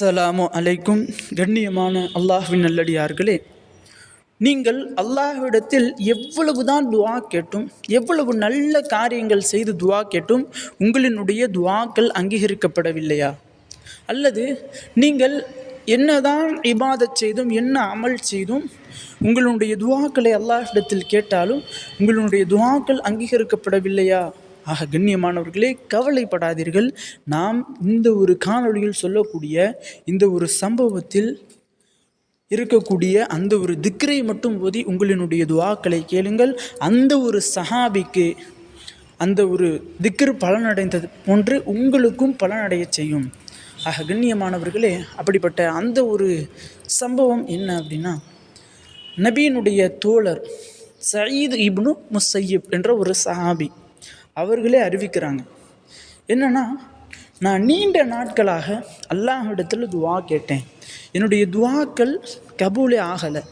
அஸ்ஸலாமு அலைக்கும். கண்ணியமான அல்லாஹ்வின் நல்லடியார்களே நீங்கள் அல்லாஹ்விடத்தில் எவ்வளவுதான் துவா கேட்டும் எவ்வளவு நல்ல காரியங்கள் செய்து துவா கேட்டும் உங்களினுடைய துவாக்கள் அங்கீகரிக்கப்படவில்லையா? அல்லது நீங்கள் என்னதான் இபாதத் செய்தும் என்ன அமல் செய்தும் உங்களுடைய துவாக்களை அல்லாஹ்விடத்தில் கேட்டாலும் உங்களுடைய துவாக்கள் அங்கீகரிக்கப்படவில்லையா? ஆக கண்ணியமானவர்களே கவலைப்படாதீர்கள். நாம் இந்த ஒரு காணொளியில் சொல்லக்கூடிய இந்த ஒரு சம்பவத்தில் இருக்கக்கூடிய அந்த ஒரு திக்ரை மட்டும் ஓதி உங்களினுடைய துவாக்களை கேளுங்கள். அந்த ஒரு சஹாபிக்கு அந்த ஒரு திக்ரு பலனடைந்தது போன்று உங்களுக்கும் பலனடைய செய்யும். ஆக கண்ணியமானவர்களே அப்படிப்பட்ட அந்த ஒரு சம்பவம் என்ன அப்படின்னா நபியினுடைய தோழர் சயீத் இப்னு முசையப் என்ற ஒரு சஹாபி அவர்களே அறிவிக்கிறாங்க. என்னென்னா நான் நீண்ட நாட்களாக அல்லாஹிடத்தில் துவா கேட்டேன். என்னுடைய துவாக்கள் கபூலே ஆகலை.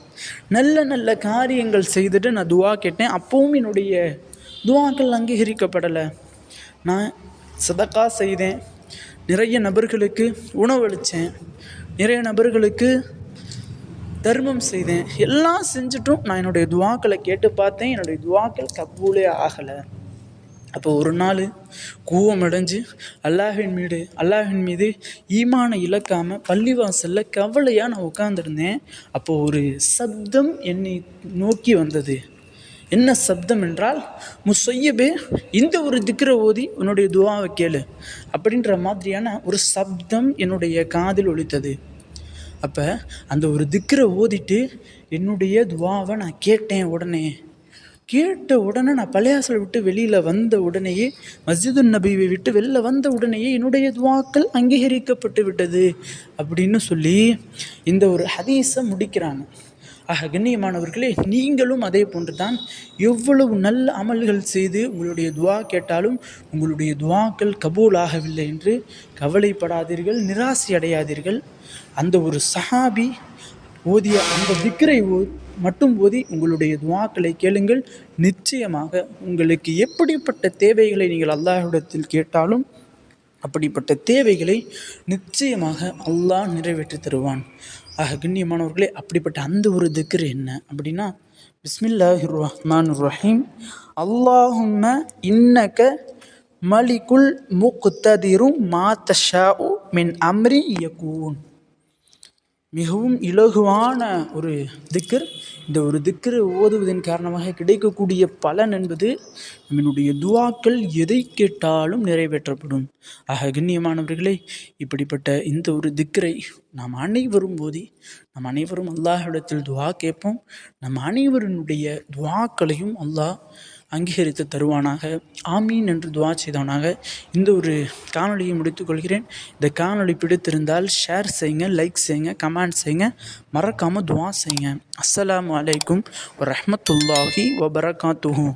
நல்ல நல்ல காரியங்கள் செய்துட்டு நான் துவா கேட்டேன். அப்பவும் என்னுடைய துவாக்கள் அங்கீகரிக்கப்படலை. நான் சதக்கா செய்தேன். நிறைய நபர்களுக்கு உணவளித்தேன் நிறைய நபர்களுக்கு தர்மம் செய்தேன். எல்லாம் செஞ்சுட்டும் நான் என்னுடைய துவாக்களை கேட்டு பார்த்தேன். என்னுடைய துவாக்கள் கபூலே ஆகலை. அப்போ ஒரு நாள் கூவம் அடைஞ்சு அல்லாஹின் மீது அல்லாஹின் மீது ஈமானை இழக்காமல் பள்ளிவாசலில் கவலையாக நான் உட்காந்துருந்தேன் அப்போது ஒரு சப்தம் என்னை நோக்கி வந்தது. என்ன சப்தம் என்றால் முசையபே இந்த ஒரு திக்ர ஓதி உன்னுடைய துவாவை கேளு. அப்படின்ற மாதிரியான ஒரு சப்தம் என்னுடைய காதில் ஒழித்தது அப்போ அந்த ஒரு திக்ரை ஓதிட்டு என்னுடைய துவாவை நான் கேட்டேன் உடனே. கேட்ட உடனே நான் பள்ளியாசலை விட்டு வெளியில் வந்த உடனேயே மஸ்ஜிது நபியை விட்டு வெளில வந்த உடனேயே என்னுடைய துவாக்கள் அங்கீகரிக்கப்பட்டு விட்டது அப்படின்னு சொல்லி இந்த ஒரு ஹதீஸை முடிக்கிறாங்க. ஆக கண்ணியமானவர்களே நீங்களும் அதே போன்று தான் எவ்வளவு நல்ல அமல்கள் செய்து உங்களுடைய துவா கேட்டாலும் உங்களுடைய துவாக்கள் கபூல் ஆகவில்லை என்று கவலைப்படாதீர்கள் நிராசை அடையாதீர்கள் அந்த ஒரு சஹாபி ஓதிய அந்த திக்கரை ஓ மட்டும் ஓதி உங்களுடைய துவாக்களை கேளுங்கள். நிச்சயமாக உங்களுக்கு எப்படிப்பட்ட தேவைகளை நீங்கள் அல்லாஹிடத்தில் கேட்டாலும் அப்படிப்பட்ட தேவைகளை நிச்சயமாக அல்லாஹ் நிறைவேற்றி தருவான். ஆக கண்ணியமானவர்களே அப்படிப்பட்ட அந்த ஒரு திக்ரு என்ன அப்படின்னா பிஸ்மில்லாஹிர் ரஹ்மான் ரஹீம் அல்லாஹும்ம இன்னக்க மலிகுல் முக்ததிரும் மாத்தஷா மின் அம்ரி யகூன். மிகவும் இலகுவான ஒரு திக்கர். இந்த ஒரு திக்கரை ஓதுவதன் காரணமாக கிடைக்கக்கூடிய பலன் என்பது நம்மளுடைய துவாக்கள் எதை கேட்டாலும் நிறைவேற்றப்படும். ஆக கண்ணியமானவர்களே இப்படிப்பட்ட இந்த ஒரு திக்கரை நாம் அனைவரும் போதி நம் அனைவரும் அல்லாஹிடத்தில் துவா கேட்போம். நம் அனைவருடைய துவாக்களையும் அல்லாஹ் அங்கீகரித்து தருவானாக. ஆமீன் என்று துவா செய்தவனாக இந்த ஒரு காணொலியை முடித்துக்கொள்கிறேன். இந்த காணொலி பிடித்திருந்தால் ஷேர் செய்யுங்க லைக் செய்யுங்க கமெண்ட் செய்யுங்க. மறக்காமல் துவா செய்யுங்க. அஸ்ஸலாமு வலைக்கும் ரஹமத்துல்லாஹி வபரகாத்துஹூ.